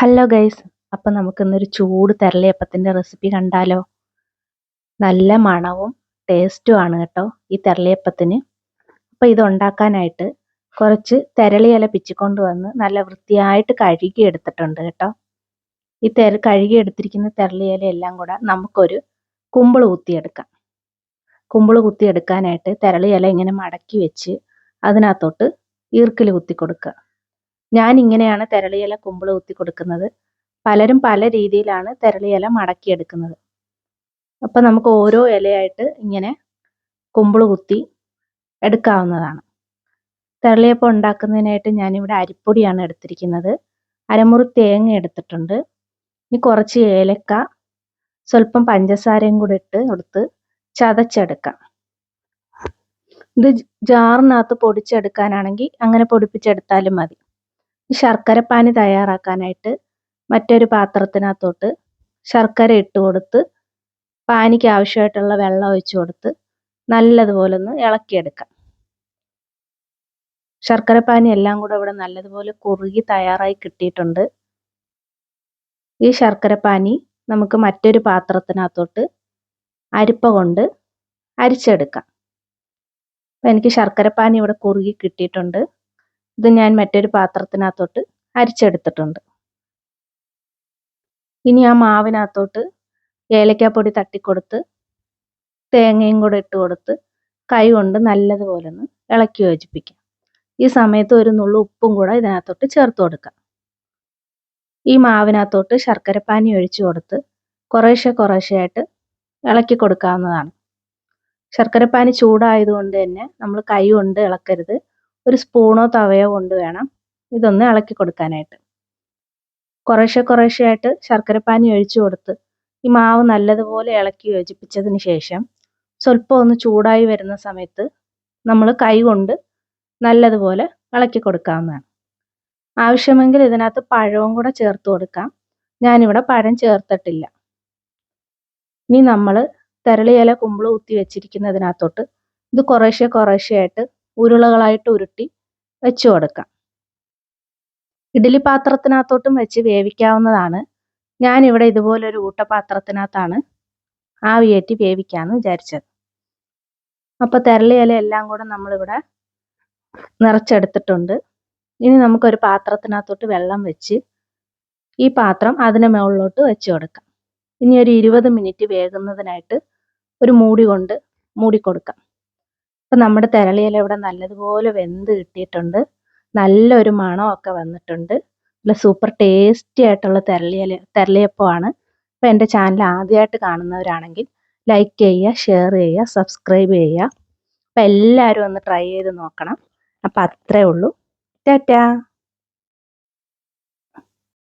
Hello guys അപ്പം നമുക്കിന്നൊരു ചൂട് തെരളിയപ്പത്തിന്റെ റെസിപ്പി കണ്ടാലോ? നല്ല മണവും ടേസ്റ്റും ആണ് കേട്ടോ ഈ തെരളിയപ്പത്തിന്. അപ്പം ഇത് ഉണ്ടാക്കാനായിട്ട് കുറച്ച് തെരളിയില പിച്ചിക്കൊണ്ട് വന്ന് നല്ല വൃത്തിയായിട്ട് കഴുകി എടുത്തിട്ടുണ്ട് കേട്ടോ. ഈ തെര കഴുകി എടുത്തിരിക്കുന്ന തെരളി ഇല എല്ലാം കൂടെ നമുക്കൊരു കുമ്പിൾ കുത്തിയെടുക്കാം കുമ്പിൾ കുത്തിയെടുക്കാനായിട്ട് തെരളിയില ഇങ്ങനെ മടക്കി വെച്ച് അതിനകത്തോട്ട് ഈർക്കിൽ കുത്തി കൊടുക്കുക. ഞാൻ ഇങ്ങനെയാണ് തെരളിയില കുമ്പിൾ കുത്തി കൊടുക്കുന്നത്. പലരും പല രീതിയിലാണ് തെരളിയില മടക്കിയെടുക്കുന്നത്. അപ്പം നമുക്ക് ഓരോ ഇലയായിട്ട് ഇങ്ങനെ കുമ്പിൾ കുത്തി എടുക്കാവുന്നതാണ്. തെരളിയപ്പം ഉണ്ടാക്കുന്നതിനായിട്ട് ഞാനിവിടെ അരിപ്പൊടിയാണ് എടുത്തിരിക്കുന്നത്. അരമുറി തേങ്ങ എടുത്തിട്ടുണ്ട്. ഇനി കുറച്ച് ഏലക്ക സ്വല്പം പഞ്ചസാരയും കൂടി ഇട്ട് കൊടുത്ത് ചതച്ചെടുക്കാം. ഇത് ജാറിനകത്ത് പൊടിച്ചെടുക്കാനാണെങ്കിൽ അങ്ങനെ പൊടിപ്പിച്ചെടുത്താലും മതി. ശർക്കരപ്പാനി തയ്യാറാക്കാനായിട്ട് മറ്റൊരു പാത്രത്തിനകത്തോട്ട് ശർക്കര ഇട്ട് കൊടുത്ത് പാനിക്ക് ആവശ്യമായിട്ടുള്ള വെള്ളം ഒഴിച്ചു കൊടുത്ത് നല്ലതുപോലെ ഒന്ന് ഇളക്കിയെടുക്കാം. ശർക്കരപ്പാനി എല്ലാം കൂടെ ഇവിടെ നല്ലതുപോലെ കുറുകി തയ്യാറായി കിട്ടിയിട്ടുണ്ട്. ഈ ശർക്കരപ്പാനി നമുക്ക് മറ്റൊരു പാത്രത്തിനകത്തോട്ട് അരിപ്പ കൊണ്ട് അരിച്ചെടുക്കാം. അപ്പം എനിക്ക് ശർക്കരപ്പാനി ഇവിടെ കുറുകി കിട്ടിയിട്ടുണ്ട്. ഇത് ഞാൻ മറ്റൊരു പാത്രത്തിനകത്തോട്ട് അരിച്ചെടുത്തിട്ടുണ്ട്. ഇനി ആ മാവിനകത്തോട്ട് ഏലക്കാപ്പൊടി തട്ടിക്കൊടുത്ത് തേങ്ങയും കൂടെ ഇട്ട് കൊടുത്ത് കൈ കൊണ്ട് നല്ലതുപോലെ ഒന്ന് ഇളക്കി യോജിപ്പിക്കാം. ഈ സമയത്ത് ഒരു നുള്ളു ഉപ്പും കൂടെ ഇതിനകത്തോട്ട് ചേർത്ത് കൊടുക്കാം. ഈ മാവിനകത്തോട്ട് ശർക്കരപ്പാനി ഒഴിച്ചു കൊടുത്ത് കുറേശ്ശെ കുറേശ്ശെയായിട്ട് ഇളക്കി കൊടുക്കാവുന്നതാണ്. ശർക്കരപ്പാനി ചൂടായതുകൊണ്ട് തന്നെ നമ്മൾ കൈ കൊണ്ട് ഇളക്കരുത്. ഒരു സ്പൂണോ തവയോ കൊണ്ട് വേണം ഇതൊന്ന് ഇളക്കി കൊടുക്കാനായിട്ട്. കുറേശ്ശെ കുറേശ്ശെ ആയിട്ട് ശർക്കരപ്പാനി ഒഴിച്ചു കൊടുത്ത് ഈ മാവ് നല്ലതുപോലെ ഇളക്കി യോജിപ്പിച്ചതിന് ശേഷം സ്വല്പം ഒന്ന് ചൂടായി വരുന്ന സമയത്ത് നമ്മൾ കൈ കൊണ്ട് നല്ലതുപോലെ ഇളക്കി കൊടുക്കാവുന്നതാണ്. ആവശ്യമെങ്കിൽ ഇതിനകത്ത് പഴവും കൂടെ ചേർത്ത് കൊടുക്കാം. ഞാനിവിടെ പഴം ചേർത്തിട്ടില്ല. ഇനി നമ്മൾ തരളിയില കുമ്പിൾ കുത്തി വെച്ചിരിക്കുന്നതിനകത്തോട്ട് ഇത് കുറേശ്ശെ കുറേശ്ശെയായിട്ട് ഉരുളകളായിട്ട് ഉരുട്ടി വെച്ചു കൊടുക്കാം. ഇഡ്ഡലി പാത്രത്തിനകത്തോട്ടും വെച്ച് വേവിക്കാവുന്നതാണ്. ഞാനിവിടെ ഇതുപോലൊരു ഊട്ടപാത്രത്തിനകത്താണ് ആവിയേറ്റി വേവിക്കാമെന്ന് വിചാരിച്ചത്. അപ്പോൾ ഇല എല്ലാം കൂടെ നമ്മളിവിടെ നിറച്ചെടുത്തിട്ടുണ്ട്. ഇനി നമുക്കൊരു പാത്രത്തിനകത്തോട്ട് വെള്ളം വെച്ച് ഈ പാത്രം അതിന് മുകളിലോട്ട് വെച്ച് കൊടുക്കാം. ഇനി ഒരു ഇരുപത് മിനിറ്റ് വേകുന്നതിനായിട്ട് ഒരു മൂടി കൊണ്ട് മൂടി കൊടുക്കാം. അപ്പം നമ്മുടെ തെരളിയില ഇവിടെ നല്ലതുപോലെ വെന്ത് കിട്ടിയിട്ടുണ്ട്. നല്ലൊരു മണമൊക്കെ വന്നിട്ടുണ്ട്. നല്ല സൂപ്പർ ടേസ്റ്റി ആയിട്ടുള്ള തെരളിയില തെരളിയപ്പമാണ്. അപ്പോൾ എന്റെ ചാനൽ ആദ്യമായിട്ട് കാണുന്നവരാണെങ്കിൽ ലൈക്ക് ചെയ്യുക ഷെയർ ചെയ്യുക സബ്സ്ക്രൈബ് ചെയ്യുക. അപ്പോൾ എല്ലാവരും ഒന്ന് ട്രൈ ചെയ്ത് നോക്കണം. അപ്പോൾ അത്രേ ഉള്ളൂ. ടാറ്റാ.